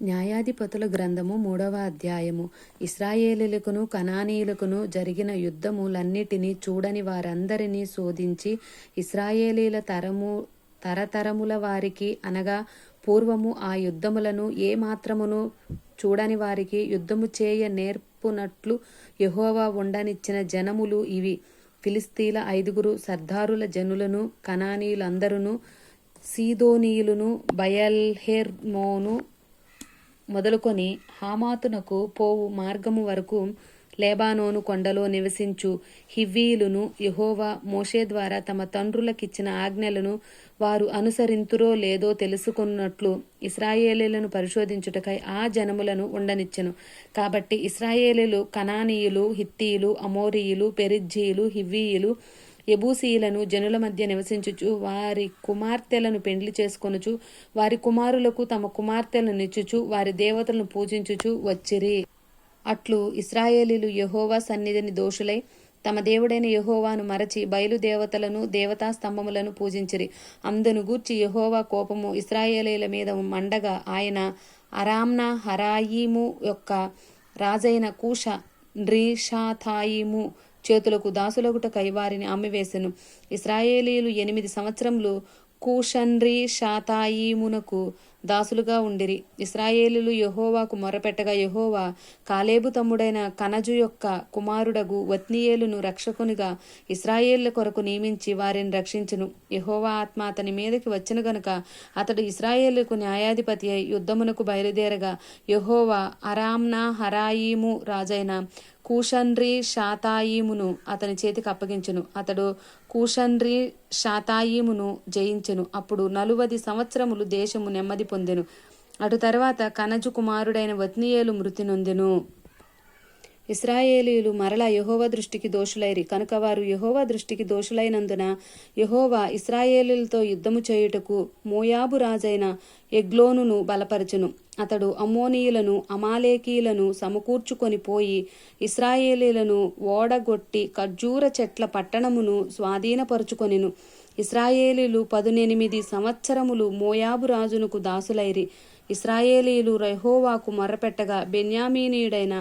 న్యాయాధిపతుల గ్రంథము మూడవ అధ్యాయము. ఇస్రాయేలీలకును కనానీయులకును జరిగిన యుద్ధములన్నిటినీ చూడని వారందరినీ శోధించి ఇస్రాయేలీల తరము తరతరముల వారికి అనగా పూర్వము ఆ యుద్ధములను ఏ మాత్రమును చూడని వారికి యుద్ధము చేయ నేర్పునట్లు యహోవా ఉండనిచ్చిన జనములు ఇవి. ఫిలిస్తీల ఐదుగురు సర్దారుల జనులను కనానీయులందరును సీదోనీయులను బయల్హెర్మోను మొదలుకొని హామాతునకు పోవు మార్గము వరకు లేబానోను కొండలో నివసించు. హివ్వీలును యహోవా మోషే ద్వారా తమ తండ్రులకిచ్చిన ఆజ్ఞలను వారు అనుసరింతురో లేదో తెలుసుకున్నట్లు ఇస్రాయేలీలను పరిశోధించుటకై ఆ జనములను ఉండనిచ్చెను. కాబట్టి ఇస్రాయేలీలు కనానీయులు హిత్తీయులు అమోరీయులు పెరిజ్జీయులు హివ్వీయులు ఎబూసీలను జనుల మధ్య నివసించుచు వారి కుమార్తెలను పెండ్లి చేసుకొనుచు వారి కుమారులకు తమ కుమార్తెలను ఇచ్చుచు వారి దేవతలను పూజించుచు వచ్చిరి. అట్లు ఇస్రాయేలీలు యహోవా సన్నిధిని దోషులై తమ దేవుడైన యహోవాను మరచి బయలుదేవతలను దేవతా స్తంభములను పూజించిరి. అందును గూర్చి యహోవా కోపము ఇస్రాయేలీల మీద మండగా ఆయన అరామ్నా హరాయిము యొక్క రాజైన కూష న్రీషాథాయిము చేతులకు దాసులగుట వారిని అమ్మివేసెను. ఇస్రాయేలీలు ఎనిమిది సంవత్సరములు కూషన్రి షాతాయిమునకు దాసులుగా ఉండిరి. ఇస్రాయేలీలు యెహోవాకు మొరపెట్టగా యహోవా కాలేబు తమ్ముడైన కనజు యొక్క కుమారుడగు వత్నియేలును రక్షకునిగా ఇస్రాయేళ్ళ కొరకు నియమించి వారిని రక్షించును. యెహోవా ఆత్మ అతని మీదకి వచ్చిన గనుక అతడు ఇస్రాయేలుకు న్యాయాధిపతి అయి యుద్ధమునకు బయలుదేరగా యహోవా అరామ్నా హరాయిము రాజైన కూషన్రి షాతాయిమును అతని చేతికి అప్పగించును. అతడు కూషన్రి షాతాయిమును జయించెను. అప్పుడు నలువది సంవత్సరములు దేశము నెమ్మది పొందెను. అటు తర్వాత కనజు కుమారుడైన వత్నియేలు మృతి నొందెను. ఇస్రాయేలీలు మరలా యహోవ దృష్టికి దోషులైరి. కనుక వారు యహోవ దృష్టికి దోషులైనందున యహోవా ఇస్రాయేలీలతో యుద్ధము చేయుటకు మోయాబు రాజైన ఎగ్లోనును బలపరచును. అతడు అమ్మోనీయులను అమాలేకీలను సమకూర్చుకొని పోయి ఇస్రాయేలీలను ఓడగొట్టి ఖర్జూర చెట్ల పట్టణమును స్వాధీనపరుచుకొనెను. ఇస్రాయేలీలు పదునెనిమిది సంవత్సరములు మోయాబు రాజునకు దాసులైరి. ఇస్రాయేలీలు రెహోవాకు మొర్రపెట్టగా బెన్యామీనీయుడైన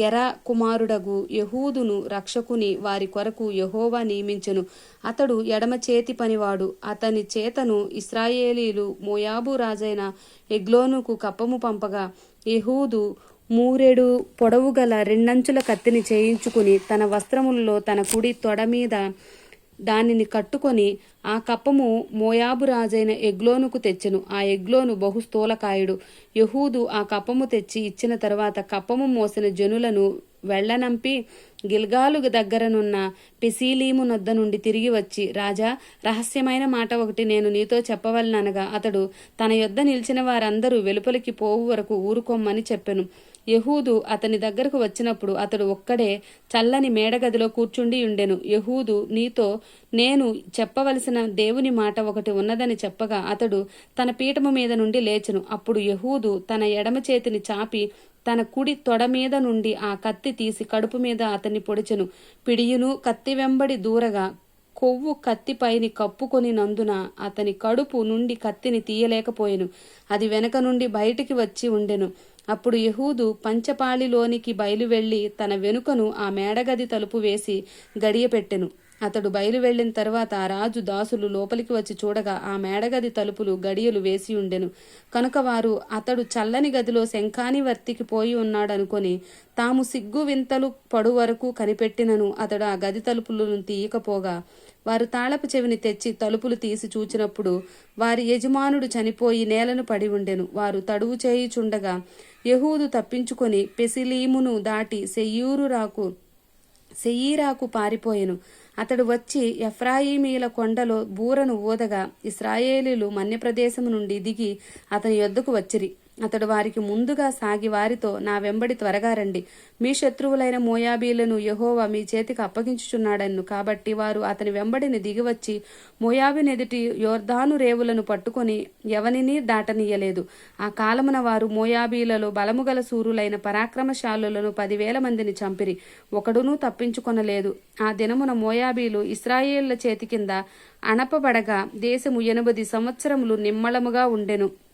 గెరా కుమారుడగు యహూదును రక్షకుని వారి కొరకు యహోవా నియమించెను. అతడు ఎడమ చేతి పనివాడు. అతని చేతను ఇస్రాయేలీలు మోయాబు రాజైన ఎగ్లోనుకు కప్పము పంపగా యహూదు మూరెడు పొడవుగల రెండంచుల కత్తిని చేయించుకుని తన వస్త్రములలో తన కుడి తొడ మీద దానిని కట్టుకొని ఆ కప్పము మోయాబు రాజైన ఎగ్లోనుకు తెచ్చెను. ఆ ఎగ్లోను బహు స్థూలకాయుడు. యహూదు ఆ కప్పము తెచ్చి ఇచ్చిన తర్వాత కప్పము మోసిన జనులను వెళ్ళనంపి గిల్గాలు దగ్గరనున్న పెసీలీము నొద్ద నుండి తిరిగి వచ్చి రాజా రహస్యమైన మాట ఒకటి నేను నీతో చెప్పవలననగా అతడు తన యొద్ద నిలిచిన వారందరూ వెలుపలికి పోవు వరకు ఊరుకోమ్మని చెప్పెను. యహూదు అతని దగ్గరకు వచ్చినప్పుడు అతడు ఒక్కడే చల్లని మేడగదిలో కూర్చుండి ఉండెను. యహూదు నీతో నేను చెప్పవలసిన దేవుని మాట ఒకటి ఉన్నదని చెప్పగా అతడు తన పీఠము మీద నుండి లేచెను. అప్పుడు యహూదు తన ఎడమ చేతిని చాపి తన కుడి తొడ మీద నుండి ఆ కత్తి తీసి కడుపు మీద అతన్ని పొడిచెను. పిడియును కత్తి వెంబడి దూరగా కొవ్వు కత్తిపైని కప్పుకొని నందున అతని కడుపు నుండి కత్తిని తీయలేకపోయెను. అది వెనక నుండి బయటికి వచ్చి ఉండెను. అప్పుడు యహూదు పంచపాళిలోనికి బయలువెళ్ళి తన వెనుకను ఆ మేడగది తలుపు వేసి గడియపెట్టెను. అతడు బయలు వెళ్ళిన తర్వాత ఆ రాజు దాసులు లోపలికి వచ్చి చూడగా ఆ మేడగది తలుపులు గడియలు వేసి ఉండెను. కనుక వారు అతడు చల్లని గదిలో శంఖాని వర్తికి పోయి ఉన్నాడనుకొని తాము సిగ్గు వింతలు పడు వరకు కనిపెట్టినను అతడు ఆ గది తలుపులను తీయకపోగా వారు తాళపు చెవిని తెచ్చి తలుపులు తీసి చూచినప్పుడు వారి యజమానుడు చనిపోయి నేలను పడి ఉండెను. వారు తడువు చేయుచుండగా యహూదు తప్పించుకొని పెసిలీమును దాటి సెయ్యూరు రాకు సెయ్యీరాకు పారిపోయెను. అతడు వచ్చి ఎఫ్రాయిమీల కొండలో బూరను ఊదగా ఇస్రాయేలీలు మన్యప్రదేశము నుండి దిగి అతని యొద్దకు వచ్చిరి. అతడు వారికి ముందుగా సాగి వారితో నా వెంబడి త్వరగా రండి. మీ శత్రువులైన మోయాబీలను యహోవా మీ చేతికి అప్పగించుచున్నాడన్ను. కాబట్టి వారు అతని వెంబడిని దిగివచ్చి మోయాబినెదుటి యోర్ధాను రేవులను పట్టుకొని ఎవనిని దాటనీయలేదు. ఆ కాలమున వారు మోయాబీలలో బలముగల సూరులైన పరాక్రమశాలులను పదివేల మందిని చంపిరి. ఒకడునూ తప్పించుకొనలేదు. ఆ దినమున మోయాబీలు ఇస్రాయేళ్ళ చేతి కింద అణపబడగా దేశము ఎనభది సంవత్సరములు నిమ్మళముగా ఉండెను.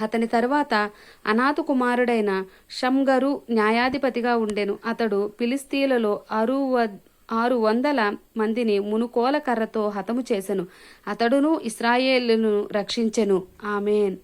అతని తరువాత అనాథ కుమారుడైన షంగరు న్యాయాధిపతిగా ఉండెను. అతడు ఫిలిస్తీన్లలో అరువ ఆరు వందల మందిని మునుకోల కర్రతో హతము చేసెను. అతడును ఇస్రాయేలును రక్షించెను. ఆమెన్.